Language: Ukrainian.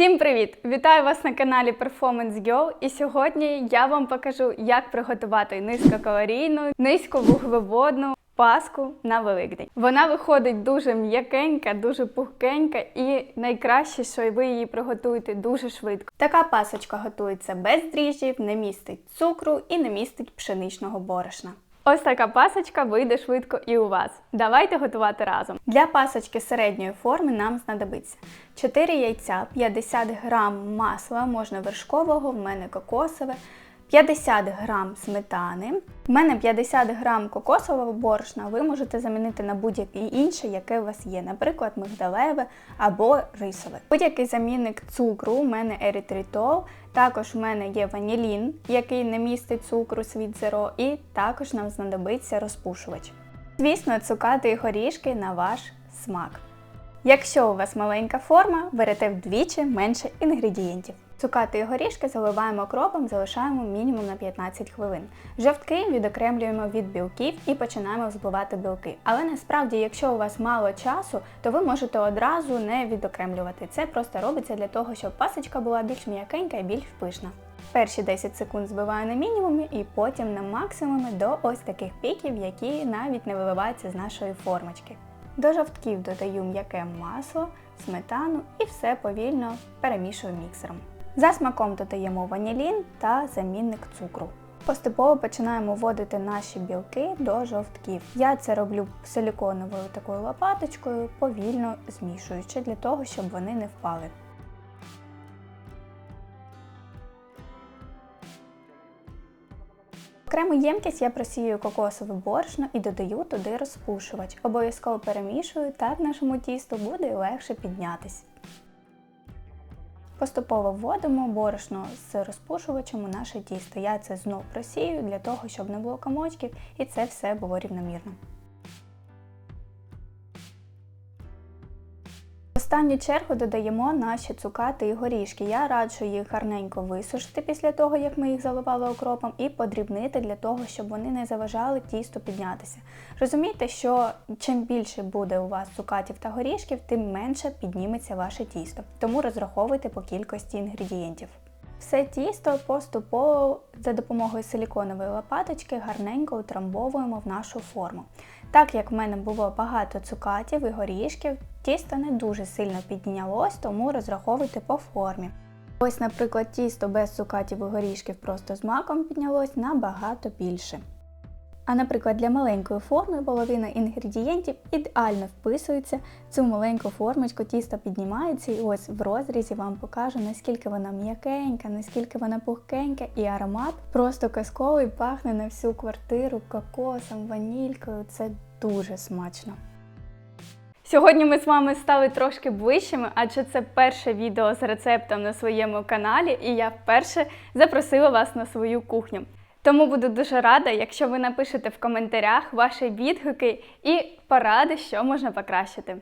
Всім привіт! Вітаю вас на каналі Performance Girl. І сьогодні я вам покажу, як приготувати низькокалорійну, низьковуглеводну паску на Великдень. Вона виходить дуже м'якенька, дуже пухкенька, і найкраще, що ви її приготуєте дуже швидко. Така пасочка готується без дріжджів, не містить цукру і не містить пшеничного борошна. Ось така пасочка вийде швидко і у вас. Давайте готувати разом. Для пасочки середньої форми нам знадобиться 4 яйця, 50 грам масла, можна вершкового, в мене кокосове, 50 грам сметани. В мене 50 грам кокосового борошна, ви можете замінити на будь-яке інше, яке у вас є, наприклад, мигдалеве або рисове. Будь-який замінник цукру, у мене еритритол, також в мене є ванілін, який не містить цукру світ зеро, і також нам знадобиться розпушувач. Звісно, цукати і горішки на ваш смак. Якщо у вас маленька форма, берете вдвічі менше інгредієнтів. Цукати і горішки заливаємо кропом, залишаємо мінімум на 15 хвилин. Жовтки відокремлюємо від білків і починаємо взбивати білки. Але насправді, якщо у вас мало часу, то ви можете одразу не відокремлювати. Це просто робиться для того, щоб пасочка була більш м'якенька і більш пишна. Перші 10 секунд збиваю на мінімумі і потім на максимумі до ось таких піків, які навіть не виливаються з нашої формочки. До жовтків додаю м'яке масло, сметану і все повільно перемішую міксером. За смаком додаємо ванілін та замінник цукру. Поступово починаємо вводити наші білки до жовтків. Я це роблю силіконовою такою лопаточкою, повільно змішуючи для того, щоб вони не впали. Окрему ємкість я просію кокосове борошно і додаю туди розпушувач. Обов'язково перемішую, так нашому тісту буде легше піднятись. Поступово вводимо борошно з розпушувачем у наше тісто. Я це знов просію для того, щоб не було комочків і це все було рівномірно. Останню чергу додаємо наші цукати і горішки. Я раджу їх гарненько висушити після того, як ми їх заливали окропом, і подрібнити для того, щоб вони не заважали тісту піднятися. Розумійте, що чим більше буде у вас цукатів та горішків, тим менше підніметься ваше тісто. Тому розраховуйте по кількості інгредієнтів. Все тісто поступово за допомогою силіконової лопаточки гарненько утрамбовуємо в нашу форму. Так як в мене було багато цукатів і горішків, тісто не дуже сильно піднялось, тому розраховуйте по формі. Ось, наприклад, тісто без цукатів і горішків просто з маком піднялось набагато більше. А, наприклад, для маленької форми половина інгредієнтів ідеально вписується цю маленьку формочку, тісто піднімається, і ось в розрізі вам покажу, наскільки вона м'якенька, наскільки вона пухкенька, і аромат просто казковий, пахне на всю квартиру кокосом, ванількою. Це дуже смачно. Сьогодні ми з вами стали трошки ближчими, адже це перше відео з рецептом на своєму каналі, і я вперше запросила вас на свою кухню. Тому буду дуже рада, якщо ви напишете в коментарях ваші відгуки і поради, що можна покращити.